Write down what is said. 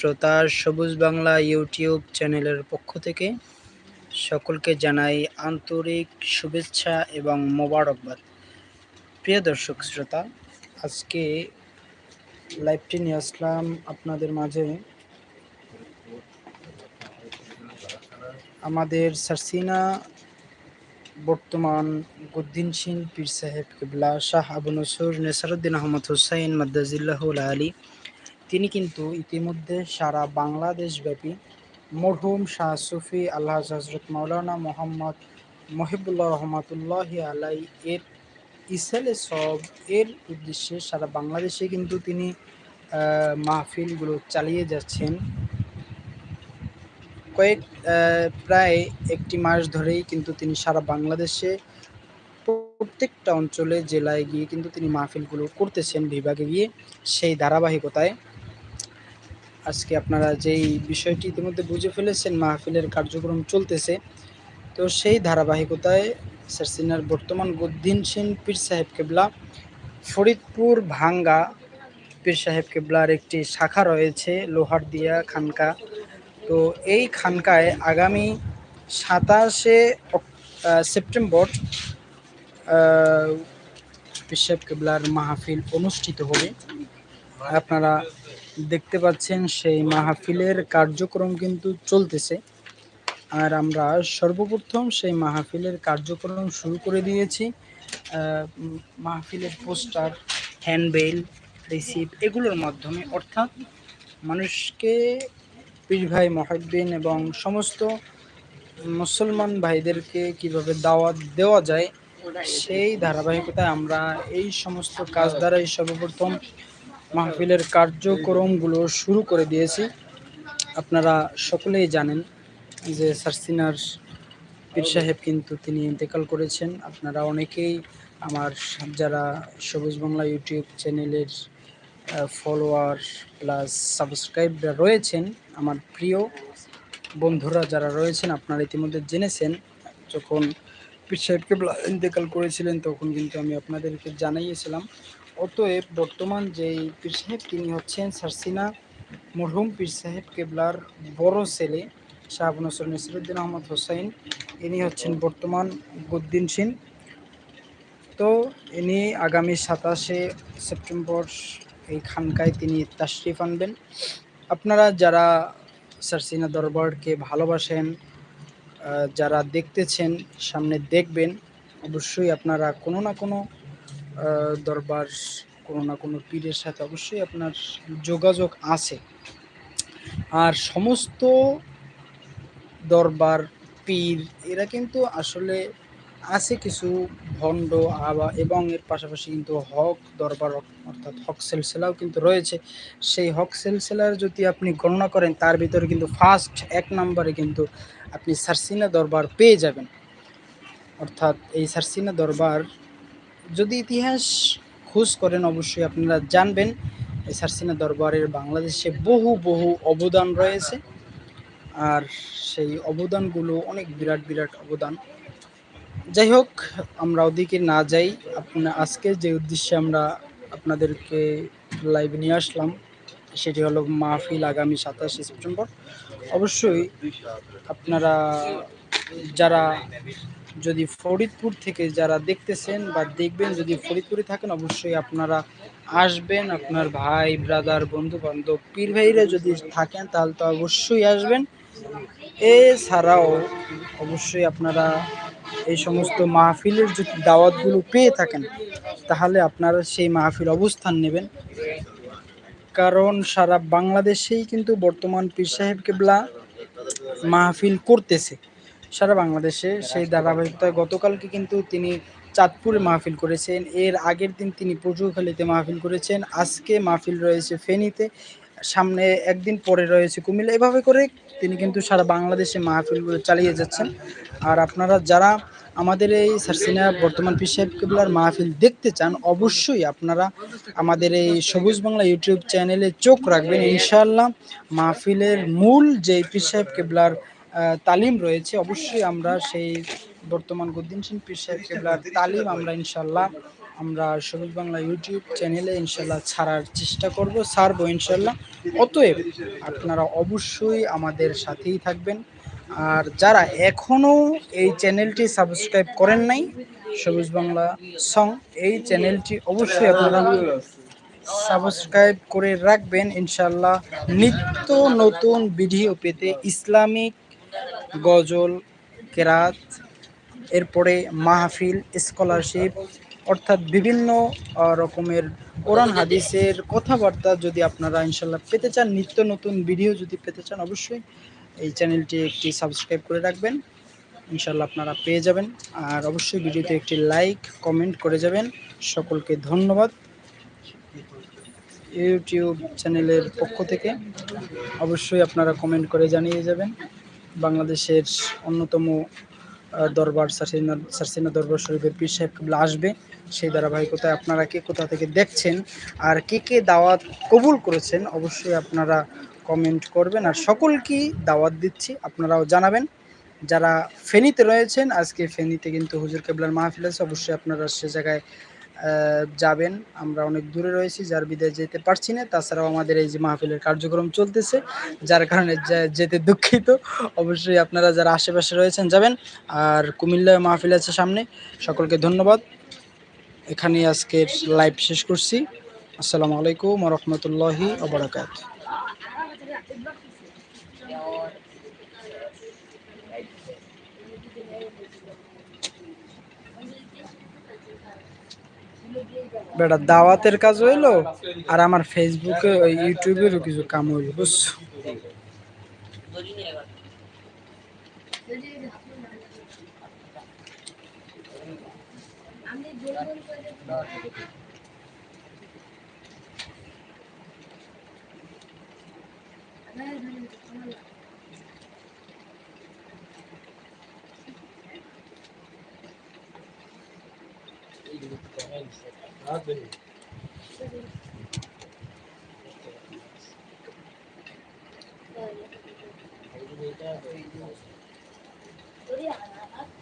শ্রোতা সবুজ বাংলা ইউটিউব চ্যানেলের পক্ষ থেকে সকলকে জানাই আন্তরিক শুভেচ্ছা এবং মোবারকবাদ। প্রিয় দর্শক শ্রোতা, আজকে লাইভটি নিয়ে আসলাম আপনাদের মাঝে। আমাদের সারসিনা, বর্তমান গুদ্দিন সিং, পীর সাহেব কিবলা, শাহ আবু নসুর, নেসারুদ্দিন আহমদ হুসাইন, মাদ্দাজিল্লাহুল আলী তিনি কিন্তু ইতিমধ্যে সারা বাংলাদেশব্যাপী মরহুম শাহ সুফি আল্লাহ হজরত মাওলানা মোহাম্মদ মহিবুল্লাহ রহমতুল্লাহ আলাই এর ইসালে সব এর উদ্দেশ্যে সারা বাংলাদেশে কিন্তু তিনি মাহফিলগুলো চালিয়ে যাচ্ছেন। কয়েক প্রায় একটি মাস ধরেই কিন্তু তিনি সারা বাংলাদেশে প্রত্যেকটা অঞ্চলে, জেলায় গিয়ে কিন্তু তিনি মাহফিলগুলো করতেছেন বিভাগে গিয়ে। সেই ধারাবাহিকতায় আজকে আপনারা যেই বিষয়টি ইতিমধ্যে বুঝে ফেলেছেন, মাহফিলের কার্যক্রম চলতেছে, তো সেই ধারাবাহিকতায় সারসিনার বর্তমান গদ্দিন সেন পীর সাহেব কেবলা, ফরিদপুর ভাঙ্গা পীর সাহেব কেবলার একটি শাখা রয়েছে, লোহারদিয়া খানকা। তো এই খানকায় আগামী সাতাশে সেপ্টেম্বর পীর সাহেব কেবলার মাহফিল অনুষ্ঠিত হবে। আপনারা দেখতে পাচ্ছেন সেই মাহফিলের কার্যক্রম কিন্তু চলতেছে। আর আমরা সর্বপ্রথম সেই মাহফিলের কার্যক্রম শুরু করে দিয়েছি। মাহফিলের পোস্টার, হ্যান্ডবেল রিসিভ এগুলোর মাধ্যমে। অর্থাৎ মানুষকে পীর ভাই মহাদ্দিন এবং সমস্ত মুসলমান ভাইদেরকে কীভাবে দাওয়াত দেওয়া যায়, সেই ধারাবাহিকতায় আমরা এই সমস্ত কাজ দ্বারাই সর্বপ্রথম মাহফিলের কার্যক্রমগুলো শুরু করে দিয়েছি। আপনারা সকলেই জানেন যে সারসিনার পীর সাহেব কিন্তু তিনি ইন্তেকাল করেছেন। আপনারা অনেকেই আমার যারা সবুজ বাংলা ইউটিউব চ্যানেলের ফলোয়ার প্লাস সাবস্ক্রাইবরা রয়েছেন, আমার প্রিয় বন্ধুরা যারা রয়েছেন, আপনারা ইতিমধ্যে জেনেছেন, যখন পীর সাহেবকে ইন্তেকাল করেছিলেন, তখন কিন্তু আমি আপনাদেরকে জানাইয়েছিলাম অতএব বর্তমান যেই পীর সাহেব, তিনি হচ্ছেন সারসিনা মরহুম পীর সাহেব কেবলার বড় ছেলে শাহ নসর নসরুদ্দিন আহমদ হোসাইন। ইনি হচ্ছেন বর্তমান গুদ্দিন সিং তো ইনি আগামী সাতাশে সেপ্টেম্বর এই খানকায় তিনি তাশরিফ আনবেন। আপনারা যারা সারসিনা দরবারকে ভালোবাসেন যারা দেখতেছেন, সামনে দেখবেন, অবশ্যই আপনারা কোনো না কোনো দরবার কোনো না কোনো পীরের সাথে অবশ্যই আপনার যোগাযোগ আছে। আর সমস্ত দরবার, পীর, এরা কিন্তু আসলে আছে কিছু ভণ্ড, আবা এবং এর পাশাপাশি কিন্তু হক দরবার, অর্থাৎ হক সেলসেলাও কিন্তু রয়েছে। সেই হক সেলসেলার যদি আপনি গণনা করেন, তার ভিতরে কিন্তু ফার্স্ট এক নম্বরে কিন্তু আপনি সারসিনা দরবার পেয়ে যাবেন। অর্থাৎ এই সারসিনা দরবার যদি ইতিহাস খোঁজ করেন, অবশ্যই আপনারা জানবেন সারসিনা দরবারের বাংলাদেশে বহু বহু অবদান রয়েছে। আর সেই অবদানগুলো অনেক বিরাট বিরাট অবদান। যাই হোক, আমরা ওদিকে না যাই। আপনার আজকে যে উদ্দেশ্যে আমরা আপনাদেরকে লাইভে নিয়ে আসলাম, সেটি হলো মাহফিল আগামী সাতাশে সেপ্টেম্বর। অবশ্যই আপনারা যারা যদি ফরিদপুর থেকে যারা দেখতেছেন বা দেখবেন, যদি ফরিদপুরে থাকেন, অবশ্যই আপনারা আসবেন। আপনার ভাই ব্রাদার বন্ধু বান্ধব পীর ভাইরা যদি থাকেন, তাহলে তো অবশ্যই আসবেন। এছাড়াও অবশ্যই আপনারা এই সমস্ত মাহফিলের যদি দাওয়াতগুলো পেয়ে থাকেন, তাহলে আপনারা সেই মাহফিল অবস্থান নেবেন। কারণ সারা বাংলাদেশেই কিন্তু বর্তমান পীর সাহেব কেবলা মাহফিল করতেছে। সারা বাংলাদেশে সেই ধারাবাহিকতায় গতকালকে কিন্তু তিনি চাঁদপুরে মাহফিল করেছেন। এর আগের দিন তিনি পটুয়াখালীতে মাহফিল করেছেন। আজকে মাহফিল রয়েছে ফেনীতে, সামনে একদিন পরে রয়েছে কুমিল্লা। এভাবে করে তিনি কিন্তু সারা বাংলাদেশে মাহফিলগুলো চালিয়ে যাচ্ছেন। আর আপনারা যারা আমাদের এই সারসিনা বর্তমান পীর সাহেব কেবলার মাহফিল দেখতে চান, অবশ্যই আপনারা আমাদের এই সবুজ বাংলা ইউটিউব চ্যানেলে চোখ রাখবেন। ইনশাআল্লাহ মাহফিলের মূল যে পীর সাহেব কেবলার তালিম রয়েছে, অবশ্যই আমরা সেই বর্তমান গদ্দিন সিং পীর সাহেব কেবলার তালিম আমরা ইনশাল্লাহ, আমরা সবুজ বাংলা ইউটিউব চ্যানেলে ইনশাল্লাহ ছাড়ার চেষ্টা করব, ছাড়বো ইনশাল্লাহ। অতএব আপনারা অবশ্যই আমাদের সাথেই থাকবেন। আর যারা এখনও এই চ্যানেলটি সাবস্ক্রাইব করেন নাই, সবুজ বাংলা সং, এই চ্যানেলটি অবশ্যই আপনারা সাবস্ক্রাইব করে রাখবেন। ইনশাল্লাহ নিত্য নতুন ভিডিও পেতে ইসলামিক গজল, কেরাত, এরপরে মাহফিল স্কলারশিপ অর্থাৎ বিভিন্ন রকমের কোরআন, হাদিসের কথাবার্তা যদি আপনারা ইনশাল্লাহ পেতে চান, নিত্য নতুন ভিডিও যদি পেতে চান, অবশ্যই এই চ্যানেলটি একটি সাবস্ক্রাইব করে রাখবেন। ইনশাল্লাহ আপনারা পেয়ে যাবেন। আর অবশ্যই ভিডিওতে একটি লাইক কমেন্ট করে যাবেন। সকলকে ধন্যবাদ ইউটিউব চ্যানেলের পক্ষ থেকে। অবশ্যই আপনারা কমেন্ট করে জানিয়ে যাবেন। বাংলাদেশের অন্যতম দরবার সারসিনা সারসিনা দরবার শরীফের পীর সাহেব কিবলা আসবে। সেই ধারাবাহিকতায় আপনারা কে কোথা থেকে দেখছেন আর কে কে দাওয়াত কবুল করেছেন অবশ্যই আপনারা কমেন্ট করবেন। আর সকলকেই দাওয়াত দিচ্ছি, আপনারাও জানাবেন। যারা ফেনীতে রয়েছেন, আজকে ফেনীতে কিন্তু হুজুর কেবলার মাহফিল আছে, অবশ্যই আপনারা সে জায়গায় যাবেন। আমরা অনেক দূরে রয়েছি, যার বিদায় যেতে পারছি না। তাছাড়াও আমাদের এই যে মাহফিলের কার্যক্রম চলতেছে, যার কারণে যেতে দুঃখিত। অবশ্যই আপনারা যারা আশেপাশে রয়েছেন যাবেন। আর কুমিল্লায় মাহফিল আছে সামনে। সকলকে ধন্যবাদ। এখানেই আজকের লাইভ শেষ করছি। আসসালামু আলাইকুম রহমতুল্লাহি ওবরাকাত বেটা, দাওয়াতের কাজ হইল আর আমার ফেসবুকে ওই ইউটিউবেরও কিছু কাম হইল, বুঝছ Thank you. بالامتحان هذا Yeah.